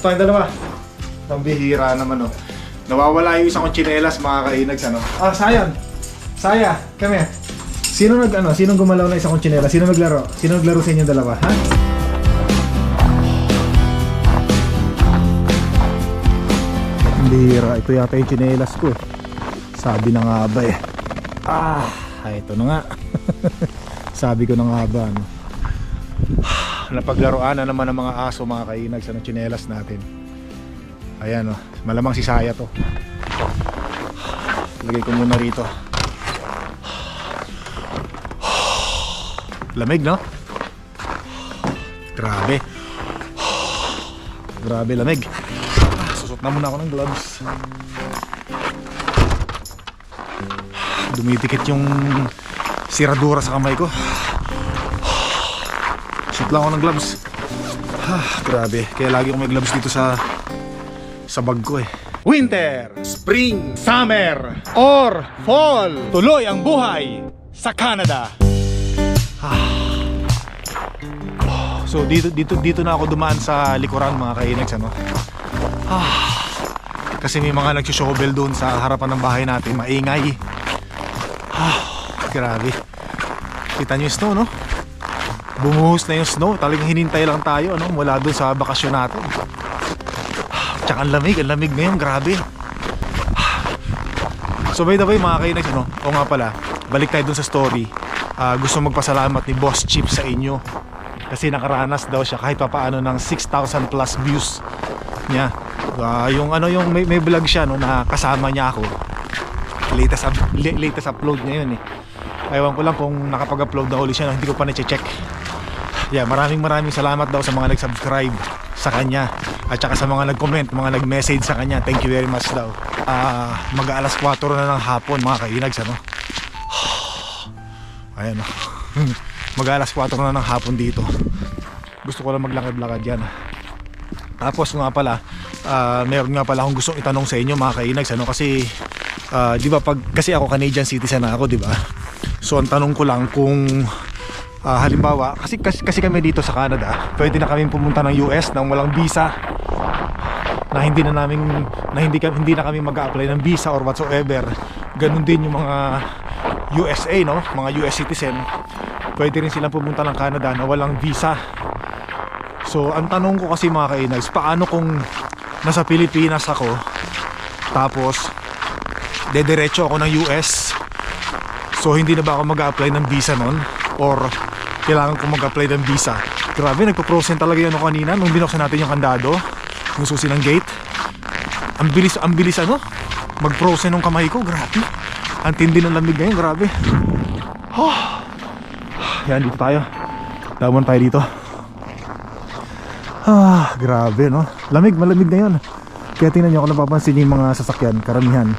Ito yung dalawa. Ang bihira naman oh. Nawawala yung isang kong tsinelas mga kainags ano. Ah, sayang. Saya, come here. Sino nag ano, sino gumalaw na isang kong? Sino naglaro? Sino naglaro sa inyo dalawa, ha? Ang bihira, ito yata yung tsinelas ko eh. Sabi na nga ba eh. Ah, ito na nga. Sabi ko na nga ba ano. Napaglaruan na naman ng mga aso mga kainag sa tsinelas natin. Ayan oh, malamang si Saya to. Lagay ko muna rito. Lamig no? Grabe. Grabe lamig. Susot na muna ako ng gloves. Dumidikit yung siradura sa kamay ko. Lang ako ng gloves. Ah, grabe. Kaya lagi akong may gloves dito sa sa bag ko eh. Winter, Spring, Summer, or Fall. Tuloy ang buhay sa Canada. Ah. Oh, So dito dito dito na ako dumaan sa likuran mga kainags ano. Ah. Kasi may mga nagsushovel doon sa harapan ng bahay natin, maingay. Ah, grabe. Kita niyo yung snow, no? Bumuhos na yung snow. Talagang hinintay lang tayo, ano? Mula doon sa bakasyon natin. Tsaka ang lamig, ang lamig ngayon, grabe. So by the way, mga kainags, ano? O nga pala, balik tayo doon sa story. Ah, gusto magpasalamat ni Boss Chip sa inyo. Kasi nakaranas daw siya kahit papaano ng 6,000 plus views niya. Ah, yung ano yung may, may vlog siya no na kasama niya ako latest up- latest upload niya yun eh. Ewan ko lang kung nakapag-upload na uli siya, no? hindi ko pa na-check. Yeah, maraming maraming salamat daw sa mga nag-subscribe sa kanya at saka sa mga nag-comment, mga nag-message sa kanya. Thank you very much daw. Ah, mag-aalas 4 na ng hapon mga kainags ano. Ayan oh. mag-aalas 4 na ng hapon dito. Gusto ko lang maglakad-lakad yan. Tapos nga pala, ah, meron nga pala akong gustong itanong sa inyo mga kainags ano kasi ah, 'di ba pag kasi ako Canadian citizen na ako, 'di ba? So ang tanong ko lang kung ah, halimbawa kasi, kasi kasi kami dito sa Canada, pwede na kami pumunta ng US nang walang visa na hindi na namin na hindi hindi na kami mag-apply ng visa or whatsoever. Ganun din yung mga USA no, mga US citizen. Pwede rin silang pumunta ng Canada na walang visa. So, ang tanong ko kasi mga kainags, paano kung nasa Pilipinas ako, tapos, dediretso ako ng US, so hindi na ba ako mag-apply ng visa nun? Or, kailangan ko mag-apply ng visa? Grabe, nagpo-frozen talaga yun ako kanina nung binuksan natin yung kandado, yung susi ng gate. Ang bilis, ang bilis ano? Mag-frozen ng kamay ko, grabe. Ang tindi ng lamig ngayon, grabe. Oh. Yan, dito tayo. Damon tayo dito. Ah, grabe no. Lamig, malamig na yun. Kaya tingnan nyo kung napapansin yung mga sasakyan, karamihan,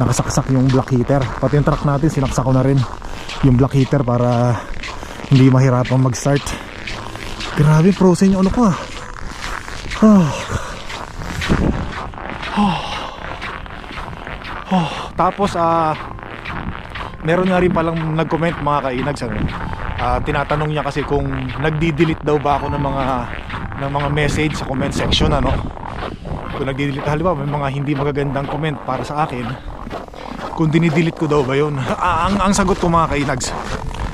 nakasaksak yung black heater. Pati yung truck natin, sinaksak ko na rin yung black heater para hindi mahirapang mag-start. Grabe, frozen yung ano ko ah. Ah. Ah. Ah. Tapos, ah, meron nga rin palang nag-comment mga kainags ano. Ah, tinatanong niya kasi kung nagdi-delete daw ba ako ng mga ng mga message sa comment section ano. Kung nagdi-delete halimbawa may mga hindi magagandang comment para sa akin. Kung dinidelete ko daw ba? Ah, ang ang sagot ko mga kainags.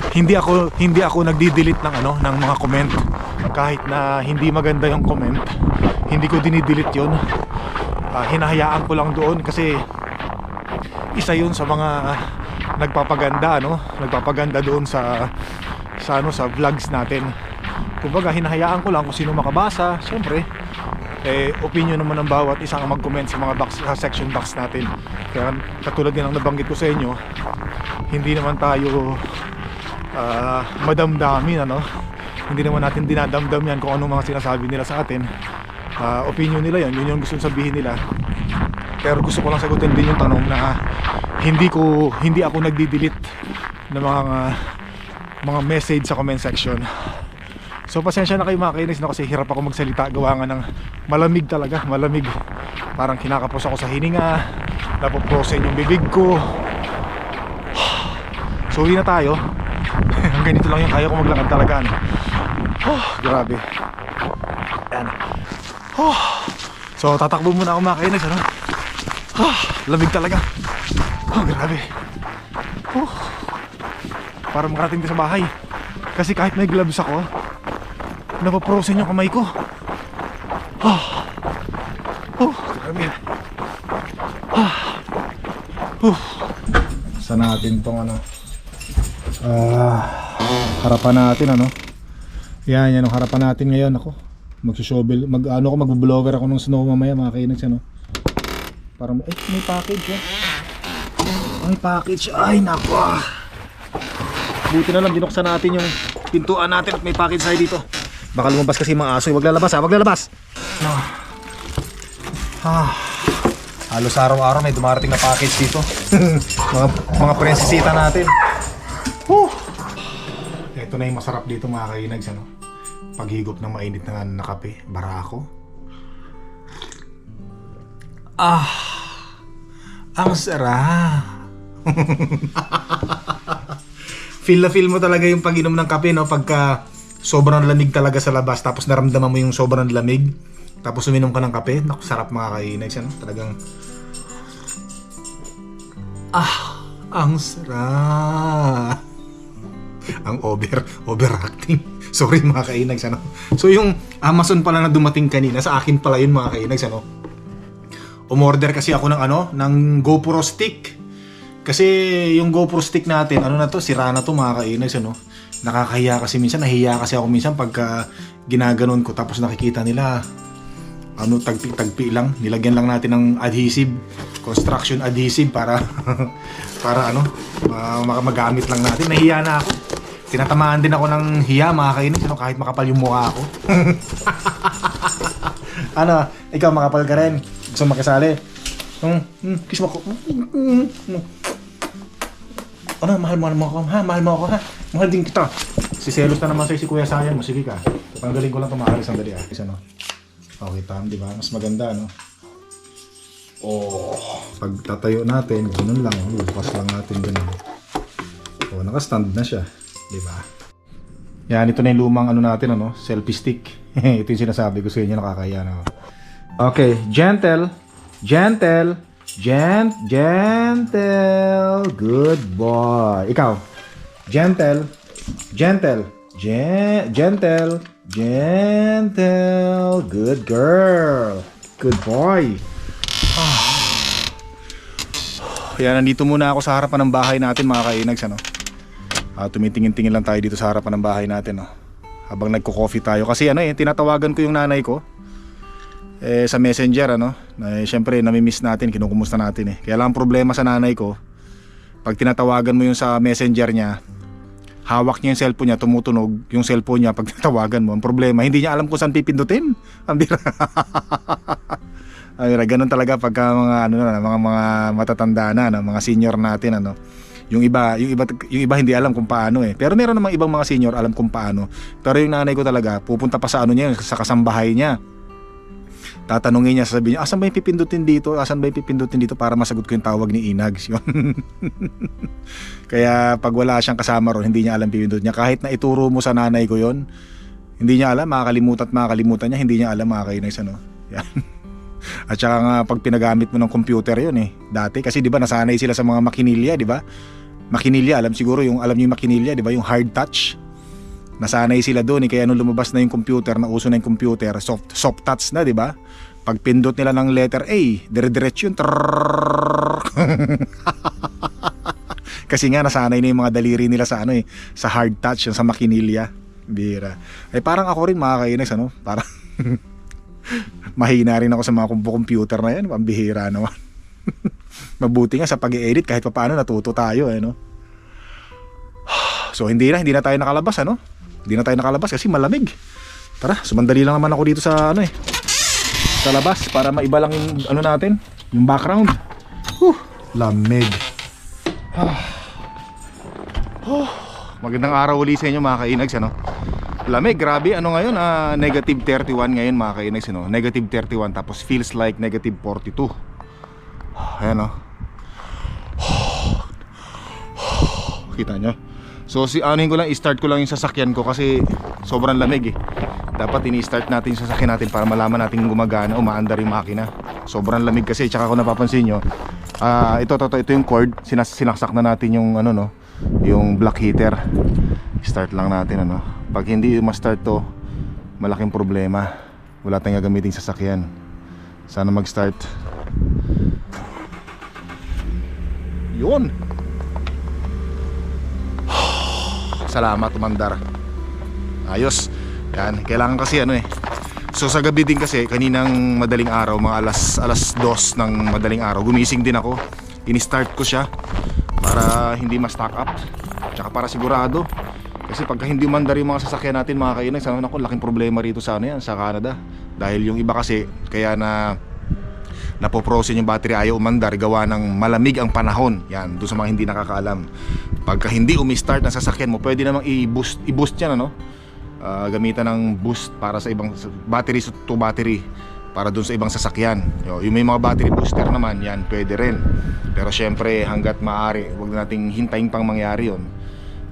Hindi ako hindi ako nagdi-delete ng ano ng mga comment kahit na hindi maganda yung comment. Hindi ko dinidelete 'yon. Ah, hinahayaan ko lang doon kasi isa yun sa mga nagpapaganda no nagpapaganda doon sa sa ano sa vlogs natin kumbaga hinahayaan ko lang kung sino makabasa syempre eh opinion naman ng bawat isang mag-comment sa mga box sa section box natin kaya katulad din ang nabanggit ko sa inyo hindi naman tayo ah, madamdamin ano hindi naman natin dinadamdam yan kung anong mga sinasabi nila sa atin Ah, opinion nila yan yun yung gusto sabihin nila pero gusto ko lang sagutin din yung tanong na hindi ko hindi ako nagdi-delete ng mga mga message sa comment section. So pasensya na kayo mga kainis no, kasi hirap ako magsalita gawa nga ng malamig talaga, malamig. Parang kinakapos ako sa hininga, napoprosen yung bibig ko. So uwi na tayo. Hanggang dito lang yung kaya ko maglakad talaga. Ano. Oh, grabe. Yan. Oh. So tatakbo muna ako mga kainags ano. Ah, lamig talaga. Oh, grabe. Oh. Para makarating ka sa bahay. Kasi kahit may gloves ako, napaprosen yung kamay ko. Ah. Oh, grabe. Ah. Uh. Sa natin tong ano. Ah, harapan natin ano. Yan, yan ang harapan natin ngayon ako. Magsushovel, mag ano ko magbo-vlogger ako ng snow mamaya mga kainags ano. Para eh may package eh. May package. Ay nako. ah. Buti na lang binuksan natin yung pintuan natin at may package tayo dito. Baka lumabas kasi mga aso. Wag lalabas ha, wag lalabas. No. Ah. Halos araw-araw may dumarating na package dito. mga mga prinsesita natin. Ito na yung masarap dito mga kainags ano. Paghigop ng mainit na, na kape, barako. Ah, ang sarap. feel na feel mo talaga yung pag-inom ng kape no? Pagka sobrang lamig talaga sa labas tapos naramdaman mo yung sobrang lamig tapos uminom ka ng kape. Naku sarap mga kainags ano? Talagang ah! Ang sarap ang over overacting. Sorry mga kainags ano? So yung Amazon pala na dumating kanina sa akin pala yun mga kainags ano? Umorder kasi ako ng ano ng GoPro stick. Kasi yung GoPro stick natin ano na to sira na to mga kainags ano? Nakakahiya kasi minsan nahiya kasi ako minsan pagka ginaganon ko tapos nakikita nila ano tagpi tagpi lang. Nilagyan lang natin ng adhesive construction adhesive para para ano ma- magamit lang natin. Nahiya na ako tinatamaan din ako ng hiya mga kainis ano, kahit makapal yung mukha ako ano ikaw makapal ka rin. Gusto makisali. Hmm, hmm, kiss mo ako. Hmm, hmm, hmm. ano mahal mo mo ako ha? Mahal mo ako ha? Mahal din kita. Si Selos na naman sa'yo si Kuya Sayan. Mo sige ka. Tanggalin ko lang tumahalis sandali ah. Isa no? Okay, tam, di ba? Mas maganda, no? Oh, pag tatayo natin, ganun lang. Bukas lang natin ganun. Oh, naka-stand na siya. Di ba? Yan, ito na yung lumang ano natin, ano? Selfie stick. ito yung sinasabi ko sa inyo, nakakaya na. Okay, gentle. Gentle. Gent, gentle. Good boy. Ikaw. Gentle. Gentle. Gen gentle. Gentle. Good girl. Good boy. Yan, nandito muna ako sa harapan ng bahay natin mga kainags ano. Ah, tumitingin-tingin lang tayo dito sa harapan ng bahay natin no. Habang nagko-coffee tayo kasi ano eh tinatawagan ko yung nanay ko. Eh sa Messenger ano. Eh, syempre nami-miss natin, kinukumusta natin eh. Kaya lang ang problema sa nanay ko, pag tinatawagan mo yung sa Messenger niya, hawak niya yung cellphone niya, tumutunog yung cellphone niya pag tatawagan mo. Ang problema, hindi niya alam kung saan pipindutin. Ang bira. Ang bira, ganun talaga pagka mga ano na, mga mga matatanda na, no, mga senior natin ano. Yung iba, yung iba yung iba hindi alam kung paano eh. Pero meron namang ibang mga senior alam kung paano. Pero yung nanay ko talaga, pupunta pa sa ano niya, sa kasambahay niya. Tatanungin niya, sasabihin niya, asan ba yung pipindutin dito? Asan ba yung pipindutin dito para masagot ko yung tawag ni Inags? Yun. Kaya pag wala siyang kasama ron, hindi niya alam pipindot niya. Kahit na ituro mo sa nanay ko yon hindi niya alam, makakalimutan at makakalimutan niya, hindi niya alam mga kainags ano. Yan. At saka nga pag pinagamit mo ng computer yon eh, dati kasi 'di ba nasanay sila sa mga makinilya, 'di ba? Makinilya, alam siguro yung alam niyo yung makinilya, 'di ba? Yung hard touch. Nasanay sila doon eh, kaya nung lumabas na yung computer, nauso na yung computer, soft soft touch na, 'di ba? Pag pindot nila ng letter A, dire-diretso yun. Trrrr. Kasi nga nasanay na yung mga daliri nila sa ano eh, sa hard touch, yung sa makinilya. Bira. Eh parang ako rin mga kainex, ano? Parang mahina rin ako sa mga computer na yan. Pambihira naman. Mabuti nga sa pag-edit kahit pa paano natuto tayo eh, no? So hindi na, hindi na tayo nakalabas, ano? Hindi na tayo nakalabas kasi malamig. Tara, sumandali lang naman ako dito sa ano eh. Sa labas para maiba lang yung ano natin, yung background. Huh, lamig. Oh, magandang araw uli sa inyo mga kainags ano. Lamig, grabe. Ano ngayon? ah, negative 31 ngayon mga kainags ano. Negative 31 tapos feels like negative 42. Ayan oh. Kita nyo? So si anuhin ko lang, i-start ko lang yung sasakyan ko kasi sobrang lamig eh. Dapat ini-start natin yung sasakyan natin para malaman natin gumagana o maandar yung makina. Sobrang lamig kasi, tsaka kung napapansin nyo, ah ito, ito, ito, ito yung cord, sinas sinaksak na natin yung ano no, yung black heater. Start lang natin ano. Pag hindi ma-start to, malaking problema. Wala tayong gagamitin sasakyan. Sana mag-start. Yun. Salamat, umandar. Ayos. Yan, kailangan kasi ano eh. So sa gabi din kasi, kaninang madaling araw, mga alas, alas dos ng madaling araw, gumising din ako. Ini-start ko siya para hindi ma-stock up. Tsaka para sigurado. Kasi pagka hindi umandar yung mga sasakyan natin, mga kainan, sana ako, laking problema rito sa ano yan, sa Canada. Dahil yung iba kasi, kaya na napoprosen yung battery ayaw umandar gawa ng malamig ang panahon. Yan doon sa mga hindi nakakaalam. Pagka hindi umi-start ang sasakyan mo pwede namang i-boost i-boost yan ano? Ah, gamitan ng boost para sa ibang battery to battery para doon sa ibang sasakyan. Yo, yung may mga battery booster naman yan pwede rin. Pero syempre hanggat maaari wag na nating hintayin pang mangyari yon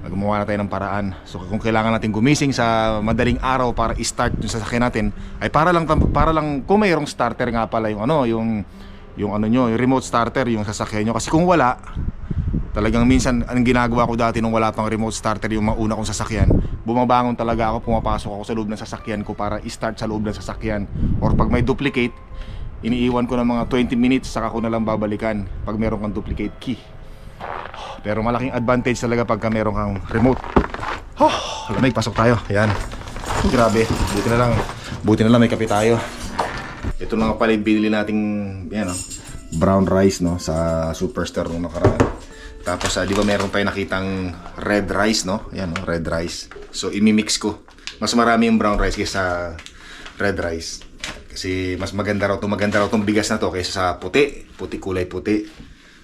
gumawa na tayo ng paraan. So kung kailangan natin gumising sa madaling araw para i-start yung sasakyan natin ay para lang para lang kung mayroong starter nga pala yung ano yung yung ano nyo, yung remote starter yung sasakyan nyo. Kasi kung wala talagang minsan ang ginagawa ko dati nung wala pang remote starter yung mauna kong sasakyan bumabangon talaga ako pumapasok ako sa loob ng sasakyan ko para i-start sa loob ng sasakyan. Or pag may duplicate iniiwan ko ng mga 20 minutes saka ko na lang babalikan pag meron kang duplicate key pero malaking advantage talaga pagka meron kang remote. Oh, lamig, pasok tayo. Yan. Grabe, buti na lang. Buti na lang may kape tayo. Ito na nga pala yung binili nating yan, oh, brown rice no sa Superstar nung nakaraan. Tapos ah, di ba meron tayo nakitang red rice no? Yan oh, red rice. So imimix ko. Mas marami yung brown rice kaysa red rice. Kasi mas maganda raw 'tong maganda raw 'tong bigas na to kaysa sa puti, puti kulay puti.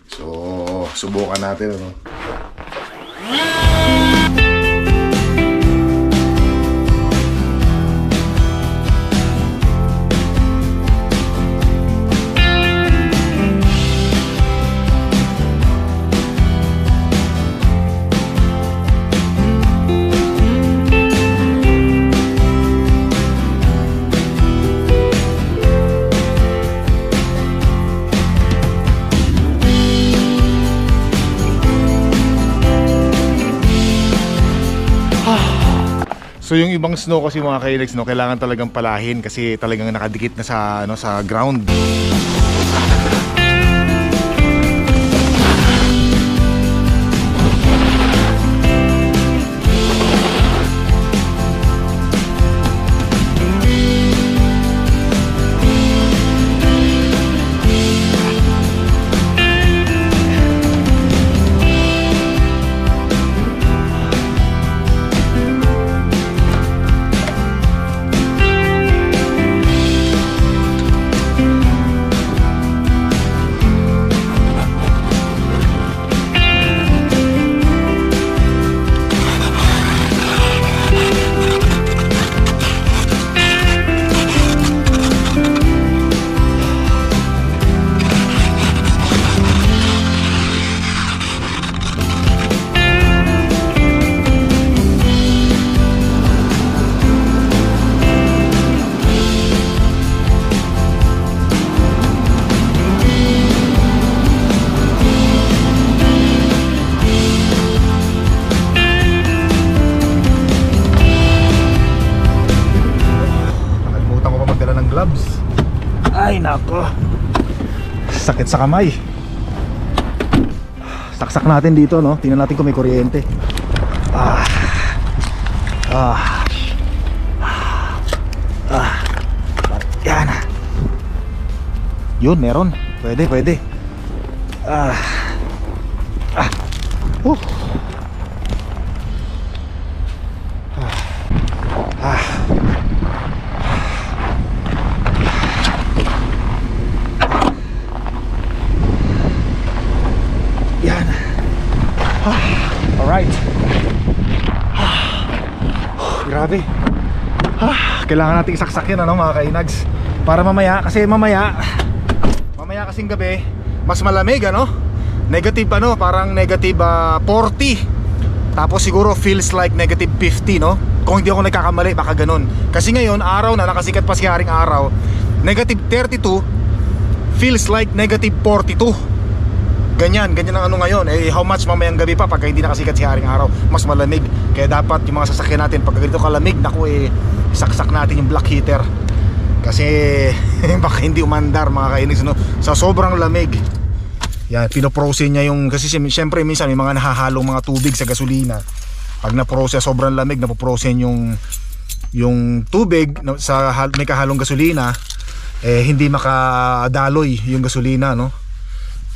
So, subukan natin ano. So yung ibang snow kasi mga kailex no, kailangan talagang palahin kasi talagang nakadikit na sa ano sa ground. Sakit sa kamay. Saksak natin dito no. Tingnan natin kung may kuryente. Ah. Ah. Ah. Yan. Yun, meron. Pwede, pwede. Ah. Ah. Uh. Ah. Ah. Yan. Ah, alright. Ah, grabe. Ah, kailangan nating saksak yan ano mga kainags. Para mamaya, kasi mamaya, mamaya kasing gabi, mas malamig ano? Negative ano, parang negative ah, 40. Tapos siguro feels like negative 50 no? Kung hindi ako nagkakamali baka ganun Kasi ngayon araw na nakasikat pa si Araw Negative 32 Feels like negative 42 Ganyan, ganyan ang ano ngayon Eh how much mamayang gabi pa pagka hindi nakasikat si Haring Araw Mas malamig Kaya dapat yung mga sasakyan natin pag ganito kalamig Naku eh saksak natin yung black heater Kasi baka hindi umandar mga kainis no? Sa sobrang lamig yan, pinoprocess niya yung kasi siyempre minsan may mga nahahalong mga tubig sa gasolina. Pag na-process sobrang lamig, napoprocess yung yung tubig sa may kahalong gasolina eh hindi makadaloy yung gasolina no.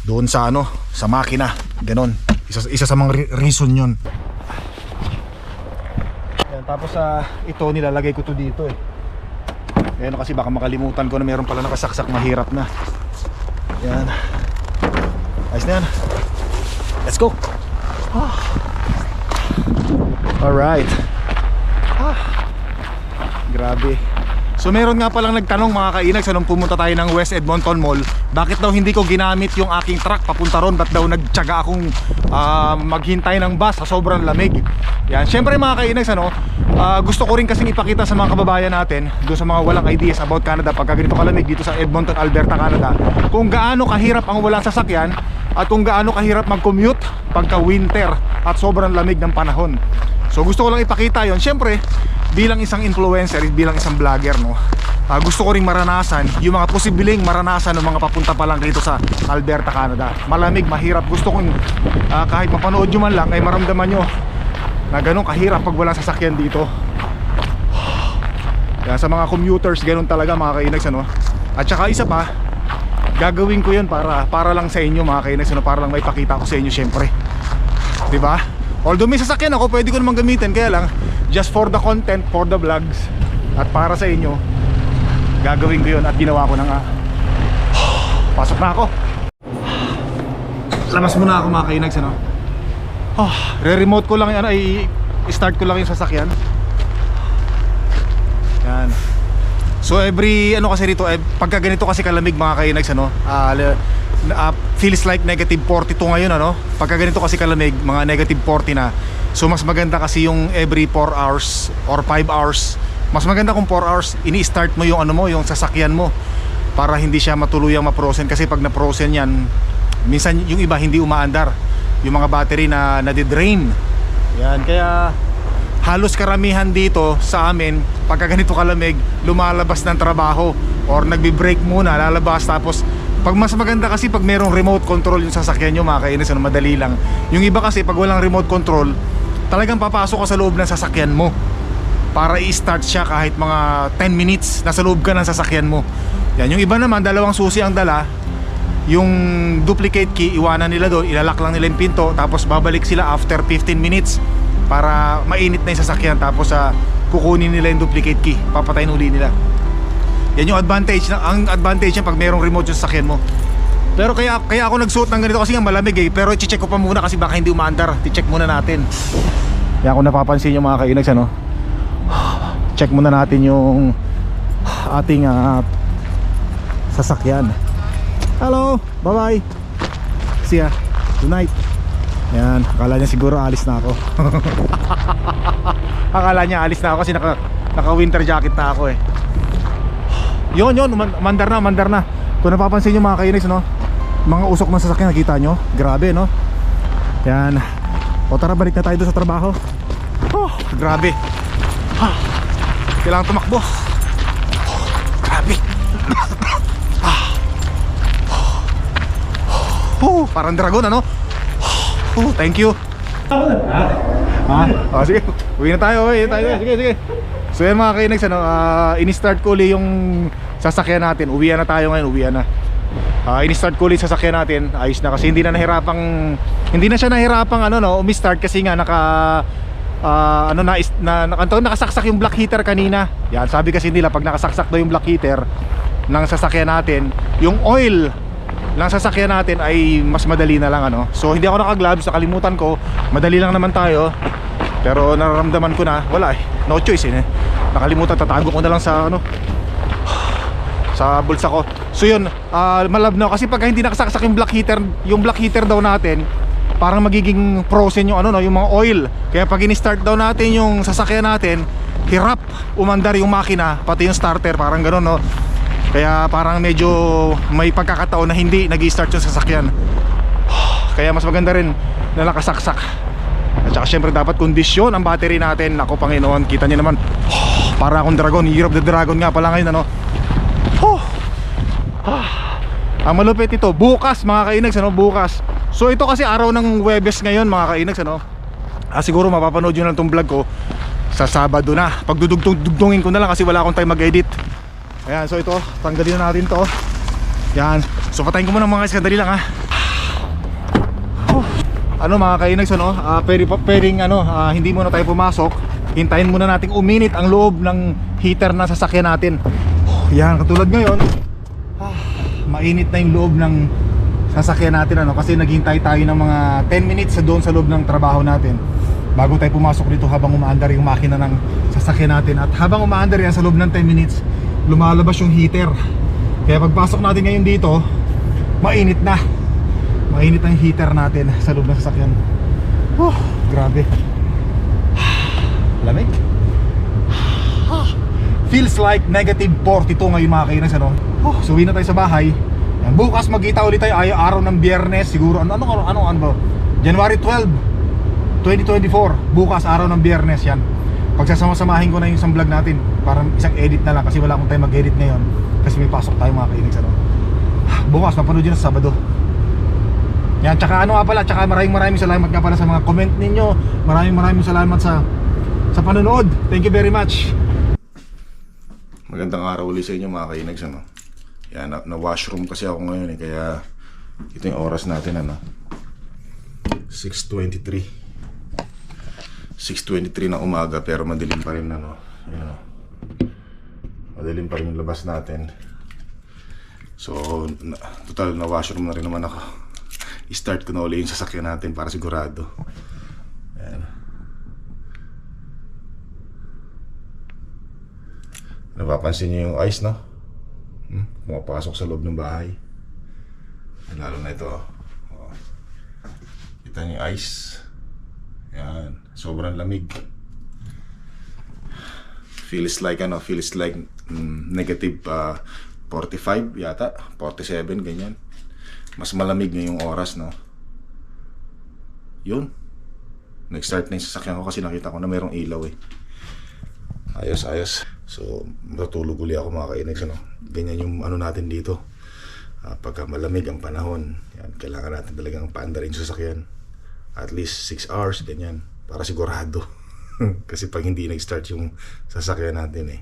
Doon sa ano, sa makina, ganon. Isa, isa sa mga re- reason 'yon. Tapos sa ito nilalagay ko to dito eh. Ayan kasi baka makalimutan ko na meron pala nakasaksak mahirap na. Yan. Ayos na yan. Let's go. Ah. Alright. Ah. Grabe. So meron nga palang nagtanong mga kainag sa nung pumunta tayo ng West Edmonton Mall Bakit daw hindi ko ginamit yung aking truck papunta ron? Ba't daw nagtyaga akong ah, maghintay ng bus sa sobrang lamig? Yan, syempre mga kainag ano, ah, Gusto ko rin kasing ipakita sa mga kababayan natin Doon sa mga walang ideas about Canada Pagka ganito kalamig dito sa Edmonton, Alberta, Canada Kung gaano kahirap ang walang sasakyan At kung gaano kahirap mag-commute pagka winter At sobrang lamig ng panahon So gusto ko lang ipakita yon. Siyempre, bilang isang influencer, bilang isang vlogger, no. ah, gusto ko ring maranasan yung mga posibleng maranasan ng mga papunta pa lang dito sa Alberta, Canada. Malamig, mahirap. Gusto kong ah, kahit mapanood nyo man lang ay maramdaman nyo na ganun kahirap pag walang sasakyan dito. Kaya sa mga commuters, ganun talaga mga kainags ano. At saka isa pa, gagawin ko 'yun para para lang sa inyo mga kainags ano, para lang may pakita ko sa inyo syempre. 'Di ba? Although may sasakyan ako, pwede ko naman gamitin kaya lang just for the content, for the vlogs at para sa inyo gagawin ko 'yun at ginawa ko na nga. Pasok na ako. Labas muna ako mga kainags ano. Oh, re-remote ko lang yan ay start ko lang yung sasakyan. Yan. So every ano kasi rito eh, pagka ganito kasi kalamig mga kainags ano, ah, ah, feels like negative 42 ngayon ano. Pagka ganito kasi kalamig, mga negative 40 na. So mas maganda kasi yung every 4 hours or 5 hours. Mas maganda kung 4 hours ini-start mo yung ano mo, yung sasakyan mo para hindi siya matuluyang ma-frozen kasi pag na-frozen yan, minsan yung iba hindi umaandar. Yung mga battery na nadidrain. Yan, kaya halos karamihan dito sa amin pagka ganito kalamig lumalabas ng trabaho or nagbi-break muna lalabas tapos pag mas maganda kasi pag merong remote control yung sasakyan nyo mga kainis ano, madali lang. Yung iba kasi pag walang remote control talagang papasok ka sa loob ng sasakyan mo. Para i-start siya kahit mga 10 minutes nasa loob ka ng sasakyan mo. Yan yung iba naman dalawang susi ang dala. Yung duplicate key iwanan nila doon ilalak lang nila yung pinto tapos babalik sila after 15 minutes para mainit na yung sasakyan tapos sa kukunin nila yung duplicate key papatayin uli nila yan yung advantage na ang advantage niya pag merong remote yung sasakyan mo. Pero kaya kaya ako nagsuot ng ganito kasi nga malamig eh. Pero i-check ko pa muna kasi baka hindi umaandar. I-check muna natin. Yan kung napapansin yung mga kainags ano check muna natin yung ating ah, sasakyan. Hello bye bye see ya. Good night. Yan akala niya siguro alis na ako. Akala niya alis na ako kasi naka, naka winter jacket na ako eh yun yun umandar na umandar na. Kung napapansin nyo mga kainis no? Mga usok ng sasakyan nakita nyo? Grabe no? Yan. O tara balik na tayo doon sa trabaho. Oh, grabe. Ah, kailangan tumakbo. Oh, grabe oh, parang dragon ano? Oh, thank you. Ha? Oh, sige, uwi na tayo, uwi na tayo. Sige, sige. So yan mga kainags, ano, ah, ini-start ko uli yung sasakyan natin. Uwian na tayo ngayon, uwian na. Ah, ini-start ko uli yung sasakyan natin. Ayos na kasi hindi na nahirapang hindi na siya nahirapang ano no, umi-start kasi nga naka ah, ano na, na, na nakasaksak yung black heater kanina. Yan, sabi kasi nila pag nakasaksak daw yung black heater ng sasakyan natin, yung oil ng sasakyan natin ay mas madali na lang ano. So hindi ako naka-gloves, nakalimutan ko. Madali lang naman tayo. Pero nararamdaman ko na wala eh. No choice eh. Nakalimutan tatago ko na lang sa ano sa bulsa ko. So yun, ah, malabnaw kasi pag hindi nakasaksak yung black heater, yung black heater daw natin, parang magiging frozen yung ano no, yung mga oil. Kaya pag ini-start daw natin yung sasakyan natin, hirap umandar yung makina, pati yung starter, parang gano'n no. Kaya parang medyo may pagkakataon na hindi nag-start yung sasakyan. Kaya mas maganda rin na nakasaksak. At saka syempre dapat kondisyon ang battery natin. Ako Panginoon, kita niyo naman. para akong dragon, Year of the Dragon nga pala ngayon ano. Oh. Ah. Ang malupit ito, bukas mga kainags ano, bukas. So ito kasi araw ng Webes ngayon mga kainags ano. Ah, siguro mapapanood nyo lang tong vlog ko sa Sabado na. Pagdudugtong-dugtungin ko na lang kasi wala akong time mag-edit. Ayan, so ito, tanggalin na natin to. Yan. So patayin ko muna mga guys, dali lang ha. Ano mga kainags ano, ah, pwede, pa- pwedeng ano, ah, hindi muna tayo pumasok. Hintayin muna nating uminit ang loob ng heater na sasakyan natin. Oh, yan, katulad ngayon, ah, mainit na yung loob ng sasakyan natin ano? Kasi naghintay tayo ng mga 10 minutes sa doon sa loob ng trabaho natin. Bago tayo pumasok dito habang umaandar yung makina ng sasakyan natin. At habang umaandar yan sa loob ng 10 minutes lumalabas yung heater. Kaya pagpasok natin ngayon dito mainit na mainit ang heater natin sa loob ng sasakyan. Oh, grabe. Lamig. Feels like negative 42 ngayon mga kainas ano? Oh, so uwi na tayo sa bahay. Yan, bukas magkita ulit tayo ay araw ng biyernes siguro. Ano ano ano ano, ano? January 12 2024 bukas araw ng biyernes yan. Pagsasama-samahin ko na yung isang vlog natin. Parang isang edit na lang kasi wala akong time mag-edit ngayon. Kasi may pasok tayo mga kainags ano? Bukas mapanood yun sa Sabado yan, tsaka ano nga pala, tsaka maraming maraming salamat nga pala sa mga comment ninyo Maraming maraming salamat sa sa panonood Thank you very much Magandang araw ulit sa inyo mga kainags ano. Yan, na, na washroom kasi ako ngayon eh, kaya ito yung oras natin ano. 6.23 6.23 na umaga pero madilim pa rin ano. Yan, oh. Madilim pa rin yung labas natin. So, na, total na washroom na rin naman ako. I-start ko na ulit yung sasakyan natin para sigurado. Yan. Napapansin niyo yung ice, no? Hmm? Pumapasok sa loob ng bahay. Lalo na ito. Oh. Kita niyo yung ice. Yan. Sobrang lamig. Feels like ano, feels like mm, negative ah, 45 yata, 47 ganyan. Mas malamig ngayong oras, no? Yun. Nag-start na yung sasakyan ko kasi nakita ko na mayroong ilaw eh. Ayos, ayos. So, matutulog uli ako mga kainags, ano. Ganyan yung ano natin dito. Ah, pagka malamig ang panahon, yan, kailangan natin talagang paandarin yung sasakyan. At least 6 hours, ganyan. Para sigurado. Kasi pag hindi nag-start yung sasakyan natin eh,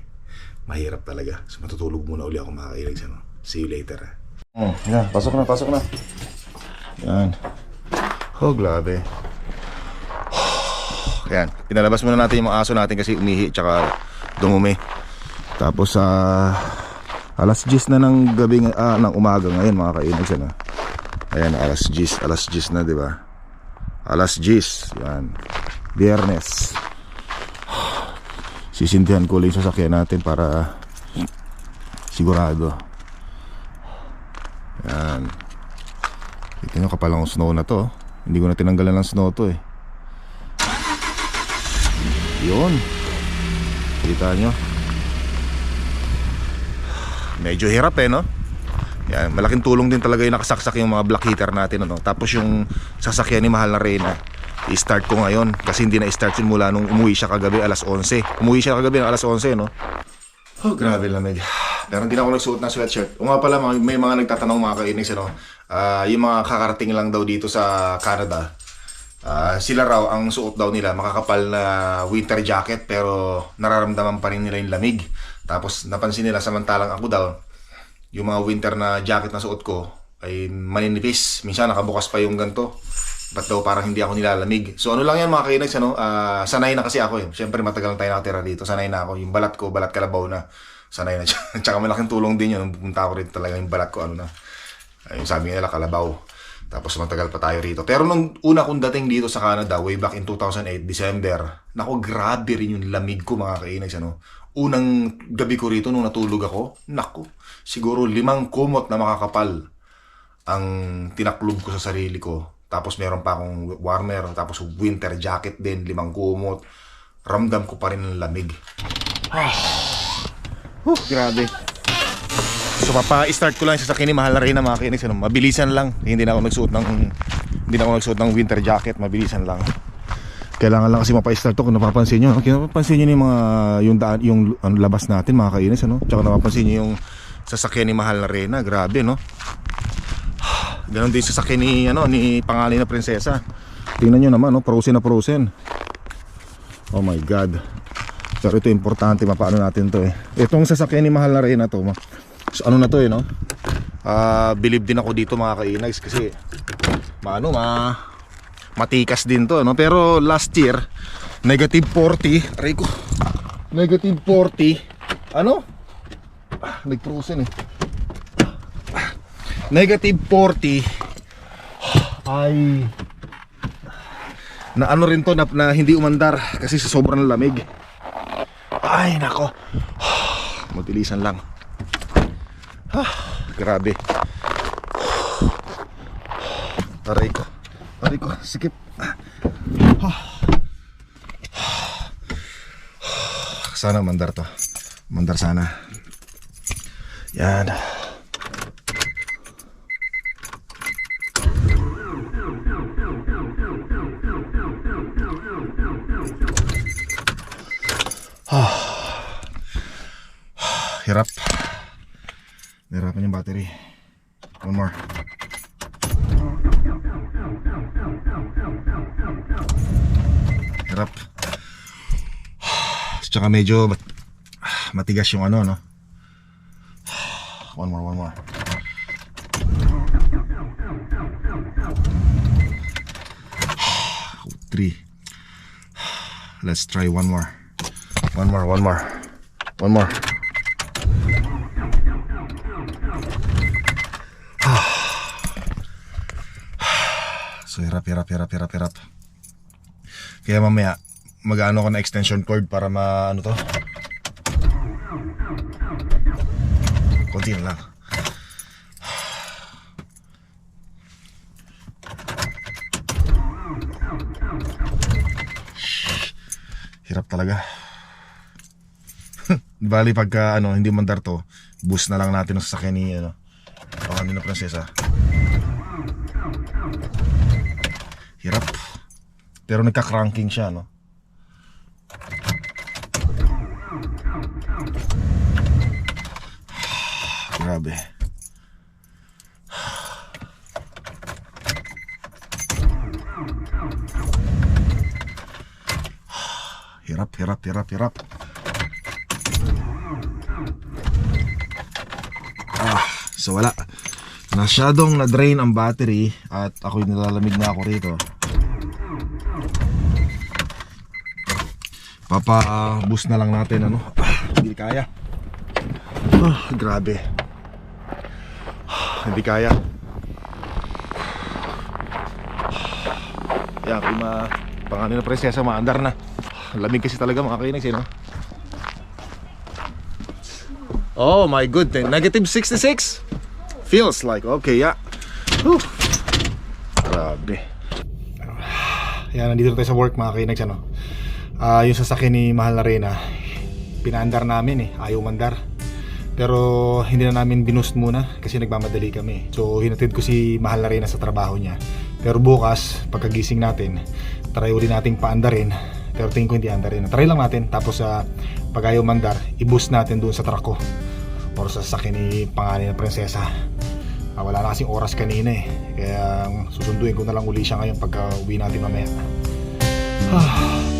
mahirap talaga. So, matutulog muna uli ako mga kainags, ano. See you later, ah. Oh, yan, pasok na, pasok na. Yan. Oh, grabe. Yan, pinalabas muna natin yung mga aso natin kasi umihi tsaka dumumi. Tapos sa alas 10 na ng gabi ah, ng umaga ngayon mga kainags ano. Ayan, alas 10, alas 10 na, 'di ba? Alas 10, yan. Biyernes. Sisindihan ko ulit yung sasakyan natin para sigurado. Yan. Ito nyo kapalang snow na to. Hindi ko na tinanggalan ng snow to eh. Yun. Kita nyo. Medyo hirap eh, no? Yan, malaking tulong din talaga yung nakasaksak yung mga black heater natin, ano? Tapos yung sasakyan ni Mahal na Reyna, i-start ko ngayon kasi hindi na i-start yun mula nung umuwi siya kagabi alas 11. Umuwi siya kagabi ng alas 11, no? Oh, grabe lamig. Pero hindi ako nagsuot ng sweatshirt. O nga pala, may mga nagtatanong mga kainis, ano? Ah, yung mga kakarating lang daw dito sa Canada, Ah, sila raw ang suot daw nila makakapal na winter jacket pero nararamdaman pa rin nila yung lamig. Tapos napansin nila samantalang ako daw yung mga winter na jacket na suot ko ay maninipis. Minsan nakabukas pa yung ganto. Ba't daw parang hindi ako nilalamig. So ano lang yan mga kainags, ano? Ah, sanay na kasi ako eh. Siyempre matagal na tayo nakatira dito. Sanay na ako. Yung balat ko, balat kalabaw na. Sanay na. Tsaka malaking tulong din yun. Nung pumunta ako rito talaga yung balat ko, ano na. Ayun, sabi nila kalabaw. Tapos matagal pa tayo rito. Pero nung una kong dating dito sa Canada, way back in 2008, December, nako grabe rin yung lamig ko mga kainags. Ano? Unang gabi ko rito nung natulog ako, nako, siguro limang kumot na makakapal ang tinaklob ko sa sarili ko Tapos meron pa akong warmer, tapos winter jacket din, limang kumot. Ramdam ko pa rin ang lamig. Huh, grabe. So papa-start ko lang sa sasakyan ni Mahal na Reyna mga kinis. Ano, mabilisan lang. Hindi na ako nagsuot ng hindi na ako nagsuot ng winter jacket, mabilisan lang. Kailangan lang kasi mapa-start to kung napapansin nyo. Kung napapansin nyo yung mga yung daan yung ano, labas natin mga kainis ano. Tsaka napapansin nyo yung sasakyan ni Mahal na Reyna, grabe no. Ganon din sa sasakyan ni ano ni pangalan na prinsesa. Tingnan nyo naman no, frozen na frozen. Oh my god. Pero ito importante mapaano natin to eh. Itong sasakyan ni Mahal na Reyna to. So, ano na to eh no? Ah, believe din ako dito mga kainags kasi maano ma matikas din to no? Pero last year negative 40 aray ko. Negative 40 ano? Ah, nag-frozen eh. Negative 40 ay. Na ano rin to na, na hindi umandar kasi sobrang lamig ay nako. Magtilisan lang. Ah, grabe. Aray ko. Aray ko. Sikip. Sana mandar to. Mandar sana. Yan hirap. Nahirapan yung battery. One more. Hirap. Tsaka medyo mat- matigas yung ano no? One more one more. Three. Let's try one more one more one more one more So hirap, hirap, hirap, hirap, hirap. Kaya mamaya, mag-ano ko na extension cord para ma, ano to? Konti na lang. Hirap talaga. Bali pagka ano, hindi mandar to, boost na lang natin ang sasakyan ni ano. O kanina prinsesa. Hirap. Pero nagka-cranking siya, no? Grabe. Hirap, hirap, hirap, hirap. Ah, so wala. Masyadong na-drain ang battery at ako'y nilalamig na ako rito. Papa-boost na lang natin ano. Ah, hindi kaya. Ah, grabe. Ah, hindi kaya. Yan, kung ma pangalan na prinsesa, maandar na. Lamig kasi talaga mga kainags, eh, no? Oh my goodness, negative 66? Feels like, okay, yeah. Grabe. Yan, nandito tayo sa work mga kainags, ano? Ah, yung sasakyan ni Mahal na Reyna, pinaandar namin eh, ayaw mandar. Pero hindi na namin binoost muna kasi nagmamadali kami. So hinatid ko si Mahal na Reyna sa trabaho niya. Pero bukas, pagkagising natin, try uli nating paandarin. Pero tingin ko hindi andarin. Try lang natin. Tapos sa pag ayaw mandar, i-boost natin doon sa truck ko. Or sa sasakyan ni pangalan na prinsesa. Ah, wala na kasing oras kanina eh. Kaya susunduin ko na lang uli siya ngayon pagka uwi natin mamaya. Ah.